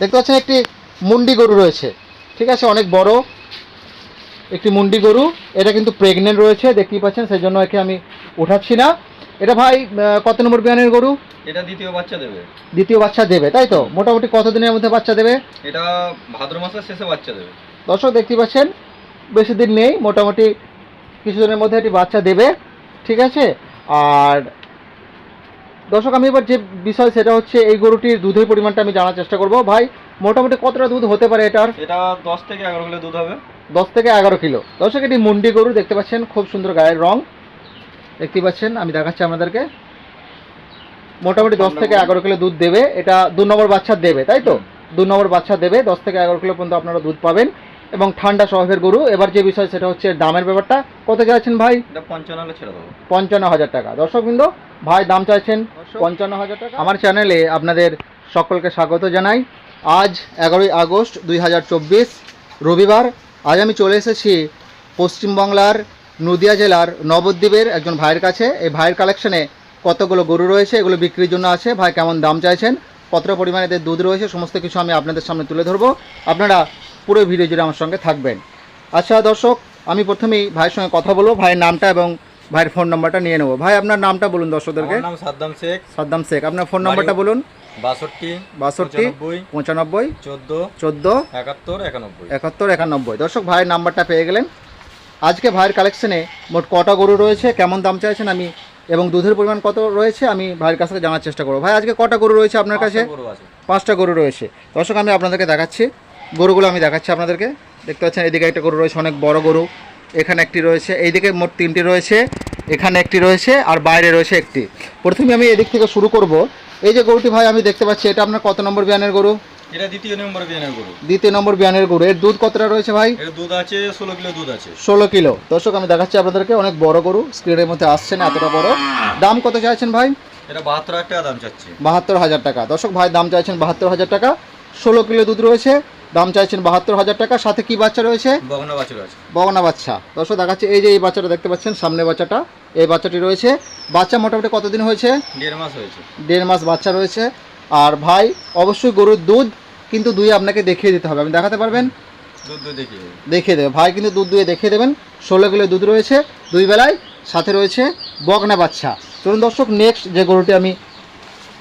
দেখতে পাচ্ছেন একটি মুন্ডি গরু রয়েছে। ঠিক আছে অনেক বড় একটি মুন্ডি গরু। এটা কিন্তু প্রেগনেন্ট রয়েছে দেখতেই পাচ্ছেন সেই জন্য একে আমি উঠাচ্ছি না। এটা ভাই কত নম্বর বিয়ানের গরু? এটা দ্বিতীয় বাচ্চা দেবে। দ্বিতীয় বাচ্চা দেবে তাই তো? মোটামুটি কত দিনের মধ্যে বাচ্চা দেবে? এটা ভাদ্র মাসের শেষে বাচ্চা দেবে। দর্শক দেখতে পাচ্ছেন বেশি দিন নেই মোটামুটি কিছুদিনের মধ্যে একটি বাচ্চা দেবে। ঠিক আছে আর দর্শক আমি এবার যে বিষয় সেটা হচ্ছে এই গরুটির দুধের পরিমাণটা আমি জানার চেষ্টা করব। ভাই মোটামুটি কতটা দুধ হতে পারে এটার? এটা দশ থেকে এগারো কিলো দুধ হবে। দশ থেকে এগারো কিলো। দর্শক এটি মুন্ডি গরু দেখতে পাচ্ছেন খুব সুন্দর গায়ের রং। দেখতে পাচ্ছেন আমি দেখাচ্ছি আপনাদেরকে। মোটামুটি দশ থেকে এগারো কিলো দুধ দেবে। এটা দু নম্বর বাচ্চা দেবে তাই তো? দু নম্বর বাচ্চা দেবে দশ থেকে এগারো কিলো পর্যন্ত আপনারা দুধ পাবেন। এবং ঠান্ডা স্বভাবের গরু। এবার যে বিষয় সেটা হচ্ছে দামের ব্যাপারটা। কত চাইছেন ভাই? পঞ্চান্ন ছেড়ে দেবো। পঞ্চান্ন হাজার টাকা। দর্শক বিন্দু ভাই দাম চাইছেন পঞ্চান্ন হাজার টাকা। আমার চ্যানেলে আপনাদের সকলকে স্বাগত জানাই। আজ এগারোই আগস্ট দুই হাজার চব্বিশ রবিবার। আজ আমি চলে এসেছি পশ্চিমবাংলার নদিয়া জেলার নবদ্বীপের একজন ভাইয়ের কাছে। এই ভাইয়ের কালেকশনে কতগুলো গরু রয়েছে এগুলো বিক্রির জন্য আছে। ভাই কেমন দাম চাইছেন? কতটা পরিমাণে এদের দুধ রয়েছে সমস্ত কিছু আমি আপনাদের সামনে তুলে ধরবো। আপনারা পুরো ভিডিও জুড়ে আমার সঙ্গে থাকবেন। আচ্ছা দর্শক আমি প্রথমেই ভাইয়ের সঙ্গে কথা বলব। ভাইয়ের নামটা এবং ভাইয়ের ফোন নাম্বারটা নিয়ে নেব। ভাই আপনার নামটা বলুন দর্শকদেরকে। নাম সাদ্দাম শেখ। সাদ্দাম শেখ আপনার ফোন নাম্বারটা বলুন। বাষট্টি বাষট্টি পঁচানব্বই চোদ্দ চোদ্দ একাত্তর একানব্বই। একাত্তর একানব্বই। দর্শক ভাইয়ের নাম্বারটা পেয়ে গেলেন। আজকে ভাইয়ের কালেকশনে মোট কটা গরু রয়েছে কেমন দাম চাইছেন আমি এবং দুধের পরিমাণ কত রয়েছে আমি ভাইয়ের কাছ থেকে জানার চেষ্টা করব। ভাই আজকে কটা গরু রয়েছে আপনার কাছে? পাঁচটা গরু রয়েছে। দর্শক আমি আপনাদেরকে দেখাচ্ছি। গরুগুলো আমি দেখাচ্ছি আপনাদেরকে। দেখতে পাচ্ছেন এদিকে একটা গরু রয়েছে অনেক বড় গরু। এখানে একটি রয়েছে এইদিকে মোট তিনটি রয়েছে এখানে একটি রয়েছে আর বাইরে রয়েছে একটি। প্রথমে আমি এদিক থেকে শুরু করব। এই যে গরুটি ভাই আমি দেখতে পাচ্ছি এটা আপনার কত নম্বর বিয়ানের গরু? এটা দ্বিতীয় নম্বর বিয়ানের গরু। দ্বিতীয় নম্বর বিয়ানের গরু। এর দুধ কতটা রয়েছে ভাই? এর দুধ আছে ষোলো কিলো দুধ আছে। ষোলো কিলো। দর্শক আমি দেখাচ্ছি আপনাদেরকে অনেক বড় গরু স্ক্রিনের মধ্যে আসছে না এতটা বড়। দাম কত চাইছেন ভাই? এটা বাহাত্তর হাজার টাকা দাম চাচ্ছি। বাহাত্তর হাজার টাকা। দর্শক ভাই দাম চাইছেন বাহাত্তর হাজার টাকা। ষোলো কিলো দুধ রয়েছে দাম চাইছেন বাহাত্তর হাজার টাকা। সাথে কি বাচ্চা রয়েছে? বগনা বাচ্চা। দর্শক দেখাচ্ছে এই যে এই বাচ্চাটা দেখতে পাচ্ছেন সামনে বাচ্চাটা এই বাচ্চাটি রয়েছে। বাচ্চা মোটামুটি কতদিন হয়েছে? দেড় মাস হয়েছে। দেড় মাস বাচ্চা রয়েছে। আর ভাই অবশ্যই গরুর দুধ কিন্তু দুই আপনাকে দেখিয়ে দিতে হবে। আপনি দেখাতে পারবেন। দেখিয়ে দেবে। ভাই কিন্তু দুধ দুয়ে দেখিয়ে দেবেন। ষোলো কিলো দুধ রয়েছে দুই বেলায়। সাথে রয়েছে বগনা বাচ্চা। চলুন দর্শক নেক্সট যে গরুটি আমি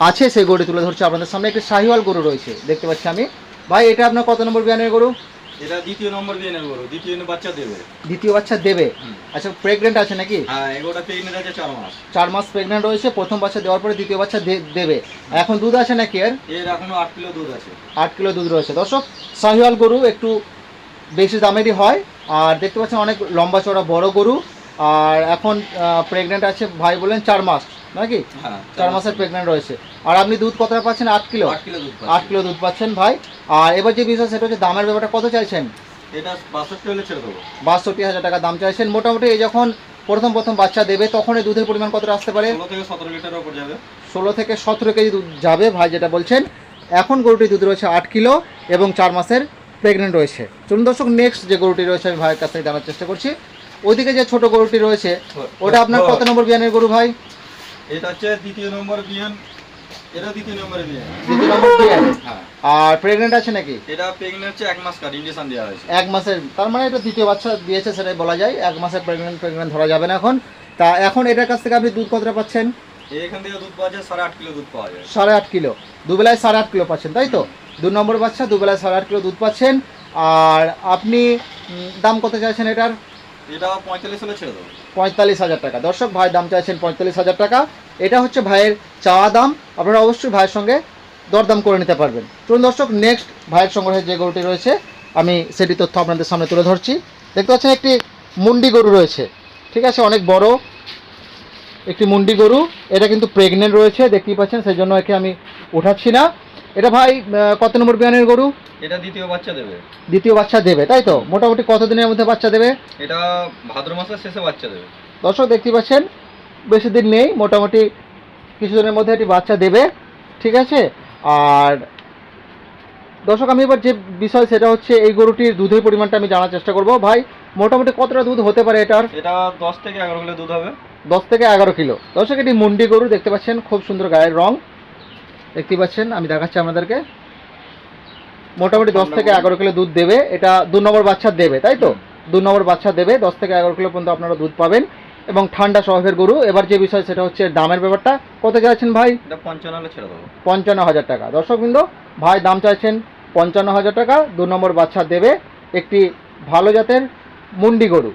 আছে সেই গরুটি তুলে ধরছি। আপনাদের সামনে একটি শাহিওয়াল গরু রয়েছে। দেখতে পাচ্ছি আমি। ভাই এটা আপনার কত নম্বর বিয়ানের গরু? এটা দ্বিতীয় নম্বর বিয়ানের গরু দ্বিতীয় বাচ্চা দেবে। দ্বিতীয় বাচ্চা দেবে? আচ্ছা প্রেগনেন্ট আছে নাকি? হ্যাঁ এগোটা প্রেগনেন্ট আছে চার মাস। চার মাস প্রেগনেন্ট রয়েছে প্রথম বাচ্চা দেওয়ার পরে দ্বিতীয় বাচ্চা দেবে। এখন দুধ আছে নাকি এর? এর এখনও আট কিলো দুধ আছে। আট কিলো দুধ রয়েছে। দর্শক শাহিওয়াল গরু একটু বেশি দামেরই হয় আর দেখতে পাচ্ছেন অনেক লম্বা চড়া বড় গরু আর এখন প্রেগনেন্ট আছে ভাই বলেন চার মাস। নাকি? হ্যাঁ চার মাসের প্রেগনেন্ট রয়েছে। আর আপনি দুধ কতটা পাচ্ছেন? আট কিলো। আট কিলো দুধ আট কিলো দুধ পাচ্ছেন ভাই। আর এবার যে বিষয় সেটা হচ্ছে দামের ব্যাপারটা কত চাইছেন? এটা বাষট্টি হলে ছেড়ে দেবো। বাষট্টি হাজার টাকা দাম চাইছেন। মোটামুটি যখন প্রথম প্রথম বাচ্চা দেবে তখন এই দুধের পরিমাণ কতটা আসতে পারে? ষোলো থেকে সতেরো ষোলো থেকে কেজি দুধ যাবে ভাই যেটা বলছেন। এখন গরুটি দুধ রয়েছে আট কিলো এবং চার মাসের প্রেগনেন্ট রয়েছে। চলুন দর্শক নেক্সট যে গরুটি রয়েছে আমি ভাইয়ের কাছ থেকে জানার চেষ্টা করছি। ওইদিকে যে ছোট গরুটি রয়েছে ওটা আপনার কত নম্বর বিয়ানের গরু ভাই? এটা হচ্ছে দ্বিতীয় নম্বর বিয়ান। এটা দ্বিতীয় নম্বর বিয়ান দ্বিতীয় নম্বর বিয়ান? হ্যাঁ। আর প্রেগনেন্ট আছে নাকি? এটা প্রেগনেন্ট হচ্ছে এক মাস কার ইঞ্জেকশন দেওয়া হয়েছে। এক মাসের তার মানে এটা দ্বিতীয় বাচ্চা দিয়েছে সেটাই বলা যায়। এক মাসের প্রেগনেন্ট প্রেগনেন্ট ধরা যাবে না এখন। তা এখন এটার কাছ থেকে আপনি দুধ কতটা পাচ্ছেন? এখান থেকে দুধ পাওয়া যায় সাড়ে আট কিলো দুধ পাওয়া যায়। সাড়ে আট কিলো। দুবেলায় সাড়ে আট কিলো পাচ্ছেন তাই তো? দু নম্বর বাচ্চা দুবেলায় সাড়ে আট কিলো দুধ পাচ্ছেন। আর আপনি দাম কত চাইছেন এটার? এটা পঁয়তাল্লিশ পঁয়তাল্লিশ হাজার টাকা। দর্শক, ভাই দাম চাইছেন পঁয়তাল্লিশ হাজার টাকা। এটা হচ্ছে ভাইয়ের চাওয়া দাম। আপনারা অবশ্যই ভাইয়ের সঙ্গে দরদাম করে নিতে পারবেন। চলুন দর্শক নেক্সট ভাইয়ের সংগ্রহে যে গরুটি রয়েছে, আমি সেটি তথ্য আপনাদের সামনে তুলে ধরছি। দেখতে পাচ্ছেন একটি মুন্ডি গরু রয়েছে। ঠিক আছে, অনেক বড় একটি মুন্ডি গরু। এটা কিন্তু প্রেগনেন্ট রয়েছে, দেখতেই পাচ্ছেন সেই জন্য একে আমি উঠাচ্ছি না। এটা ভাই কত নম্বর বিয়ানের গরু? এটা দ্বিতীয় বাচ্চা দেবে। দ্বিতীয় বাচ্চা দেবে তাই তো? মোটামুটি কত দিনের মধ্যে বাচ্চা দেবে? এটা ভাদ্র মাসের শেষে বাচ্চা দেবে। দর্শক দেখতে পাচ্ছেন বেশি দিন নেই মোটামুটি কিছুদিনের মধ্যে এটি বাচ্চা দেবে ঠিক আছে? আর দর্শক আমি এবার যে বিষয় সেটা হচ্ছে এই গরুটির দুধের পরিমাণটা আমি জানার চেষ্টা করব। ভাই মোটামুটি কতটা দুধ হতে পারে এটার? এটা দশ থেকে এগারো কিলো দুধ হবে। দশ থেকে এগারো কিলো। দর্শক এটি মুন্ডি গরু দেখতে পাচ্ছেন খুব সুন্দর গায়ের রং। দেখতে পাচ্ছেন আমি দেখাচ্ছি আপনাদেরকে। মোটামুটি দশ থেকে এগারো কিলো দুধ দেবে। এটা দু নম্বর বাচ্চা দেবে তাই তো? দু নম্বর বাচ্চা দেবে দশ থেকে এগারো কিলো পর্যন্ত আপনারা দুধ পাবেন। এবং ঠান্ডা স্বভাবের গরু। এবার যে বিষয় সেটা হচ্ছে দামের ব্যাপারটা। কত চাইছেন ভাই? পঞ্চান্ন হাজার টাকা। দর্শকবৃন্দ ভাই দাম চাইছেন পঞ্চান্ন হাজার টাকা। দু নম্বর বাচ্চা দেবে একটি ভালো জাতের মুন্ডি গরু।